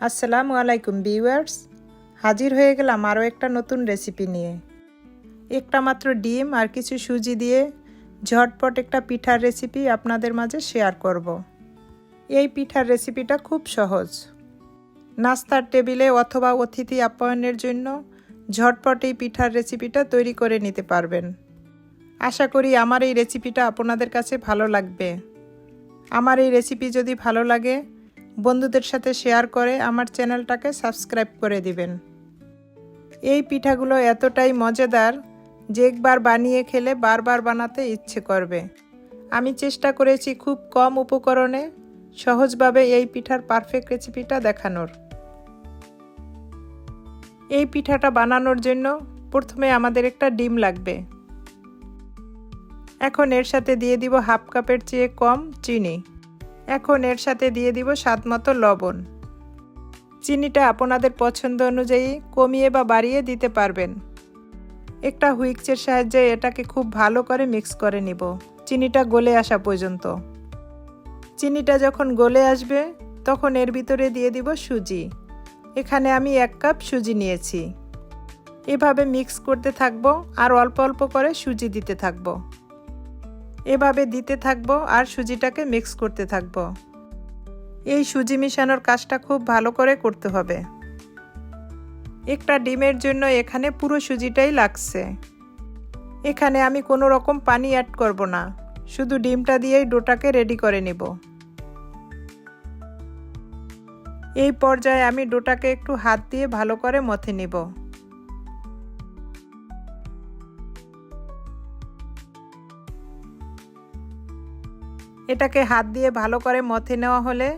আসসালামু আলাইকুম ভিউয়ার্স। হাজির হয়ে গেলাম আরও একটা নতুন রেসিপি নিয়ে। একটা মাত্র ডিম আর কিছু সুজি দিয়ে ঝটপট একটা পিঠার রেসিপি আপনাদের মাঝে শেয়ার করব। এই পিঠার রেসিপিটা খুব সহজ। নাস্তার টেবিলে অথবা অতিথি আপ্যায়নের জন্য ঝটপট এই পিঠার রেসিপিটা তৈরি করে নিতে পারবেন। আশা করি আমার এই রেসিপিটা আপনাদের কাছে ভালো লাগবে। আমার এই রেসিপি যদি ভালো লাগে বন্ধুদের সাথে শেয়ার করে আমার চ্যানেলটাকে সাবস্ক্রাইব করে দিবেন। এই পিঠাগুলো এতটাই মজাদার যে একবার বানিয়ে খেলে বারবার বানাতে ইচ্ছে করবে। আমি চেষ্টা করেছি খুব কম উপকরণে সহজভাবে এই পিঠার পারফেক্ট রেসিপিটা দেখানোর। এই পিঠাটা বানানোর জন্য প্রথমে আমাদের একটা ডিম লাগবে। এখন এর সাথে দিয়ে দিব হাফ কাপের চেয়ে কম চিনি। এখন এর সাথে দিয়ে দিব স্বাদ মতো লবণ। চিনিটা আপনাদের পছন্দ অনুযায়ী কমিয়ে বা বাড়িয়ে দিতে পারবেন। একটা হুইক্সের সাহায্যে এটাকে খুব ভালো করে মিক্স করে নিব। চিনিটা গলে আসা পর্যন্ত। চিনিটা যখন গলে আসবে, তখন এর ভিতরে দিয়ে দিব সুজি। এখানে আমি এক কাপ সুজি নিয়েছি। এভাবে মিক্স করতে থাকব আর অল্প অল্প করে সুজি দিতে থাকব। এভাবে দিতে থাকব আর সুজিটাকে মিক্স করতে থাকব। এই সুজি মিশানোর কাজটা খুব ভালো করে করতে হবে। একটা ডিমের জন্য এখানে পুরো সুজিটাই লাগছে। এখানে আমি কোনো রকম পানি অ্যাড করব না। শুধু ডিমটা দিয়েই ডোটাকে রেডি করে নেব। এই পর্যায়ে আমি ডোটাকে একটু হাত দিয়ে ভালো করে মথে নিব। এটাকে হাত দিয়ে ভালো করে মথে নেওয়া হলে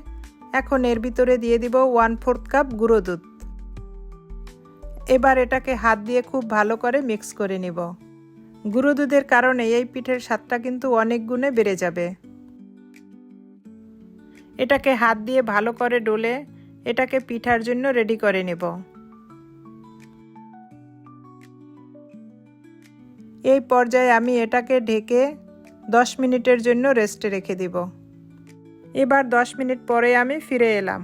এখন এর ভিতরে দিয়ে দিব ওয়ান ফোর্থ কাপ গুঁড়ো দুধ। এবার এটাকে হাত দিয়ে খুব ভালো করে মিক্স করে নিব। গুঁড়ো দুধের কারণে এই পিঠের স্বাদটা কিন্তু অনেক গুণে বেড়ে যাবে। এটাকে হাত দিয়ে ভালো করে ডলে এটাকে পিঠার জন্য রেডি করে নেব। এই পর্যায়ে আমি এটাকে ঢেকে দশ মিনিটের জন্য রেস্টে রেখে দিব। এবার দশ মিনিট পরে আমি ফিরে এলাম।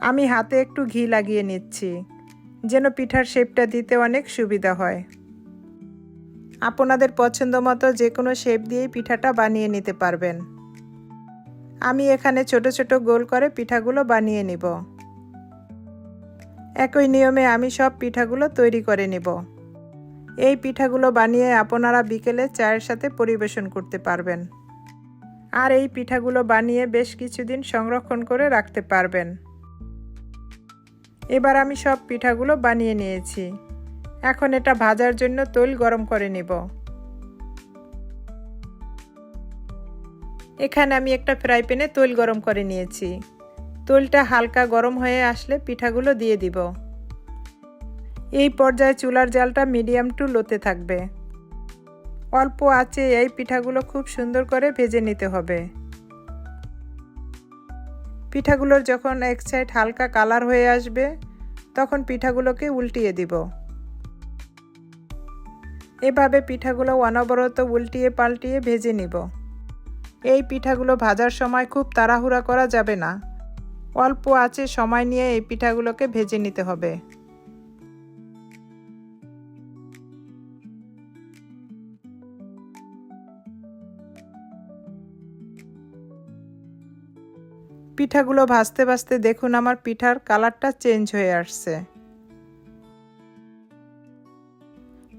আমি হাতে একটু ঘি লাগিয়ে নিচ্ছি, যেন পিঠার শেপটা দিতে অনেক সুবিধা হয়। আপনাদের পছন্দ মতো যে কোনো শেপ দিয়েই পিঠাটা বানিয়ে নিতে পারবেন। আমি এখানে ছোট ছোট গোল করে পিঠাগুলো বানিয়ে নিব। একই নিয়মে আমি সব পিঠাগুলো তৈরি করে নিব। এই পিঠাগুলো বানিয়ে আপনারা বিকেলে চায়ের সাথে পরিবেশন করতে পারবেন। আর এই পিঠাগুলো বানিয়ে বেশ কিছুদিন সংরক্ষণ করে রাখতে পারবেন। এবার আমি সব পিঠাগুলো বানিয়ে নিয়েছি। এখন এটা ভাজার জন্য তৈল গরম করে নিব। এখানে আমি একটা ফ্রাই প্যানে তৈল গরম করে নিয়েছি। তৈলটা হালকা গরম হয়ে আসলে পিঠাগুলো দিয়ে দিব। এই পর্যায়ে চুলার জালটা মিডিয়াম টু লোতে থাকবে। অল্প আছে এই পিঠাগুলো খুব সুন্দর করে ভেজে নিতে হবে। পিঠাগুলোর যখন এক সাইড হালকা কালার হয়ে আসবে, তখন পিঠাগুলোকে উল্টিয়ে দিব। এভাবে পিঠাগুলো অনবরত উল্টিয়ে পাল্টিয়ে ভেজে নিব। এই পিঠাগুলো ভাজার সময় খুব তাড়াহুড়া করা যাবে না। অল্প আছে সময় নিয়ে এই পিঠাগুলোকে ভেজে নিতে হবে। পিঠাগুলো ভাজতে ভাজতে দেখুন আমার পিঠার কালারটা চেঞ্জ হয়ে আসছে।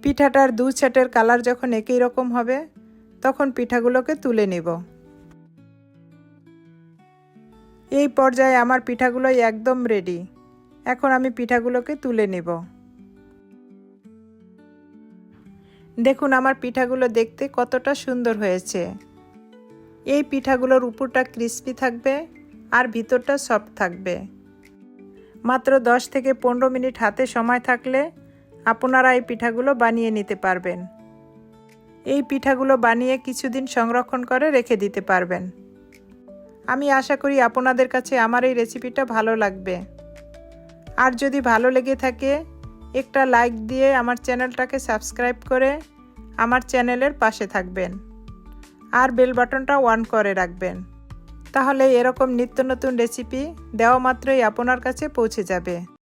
পিঠাটার দু সেটের কালার যখন একই রকম হবে, তখন পিঠাগুলোকে তুলে নেব। এই পর্যায়ে আমার পিঠাগুলো একদম রেডি এখন আমি পিঠাগুলোকে তুলে নিব। দেখুন আমার পিঠাগুলো দেখতে কতটা সুন্দর হয়েছে। এই পিঠাগুলোর উপরটা ক্রিস্পি থাকবে আর ভিতরটা সফট থাকবে। মাত্র দশ থেকে পনেরো মিনিট হাতে সময় থাকলে আপনারা এই পিঠাগুলো বানিয়ে নিতে পারবেন। এই পিঠাগুলো বানিয়ে কিছুদিন সংরক্ষণ করে রেখে দিতে পারবেন। আমি আশা করি আপনাদের কাছে আমার এই রেসিপিটা ভালো লাগবে। আর যদি ভালো লেগে থাকে, একটা লাইক দিয়ে আমার চ্যানেলটাকে সাবস্ক্রাইব করে আমার চ্যানেলের পাশে থাকবেন। আর বেল বাটনটা অন করে রাখবেন। তাহলে এরকম নিত্য নতুন রেসিপি দেওয়া মাত্রই আপনার কাছে পৌঁছে যাবে।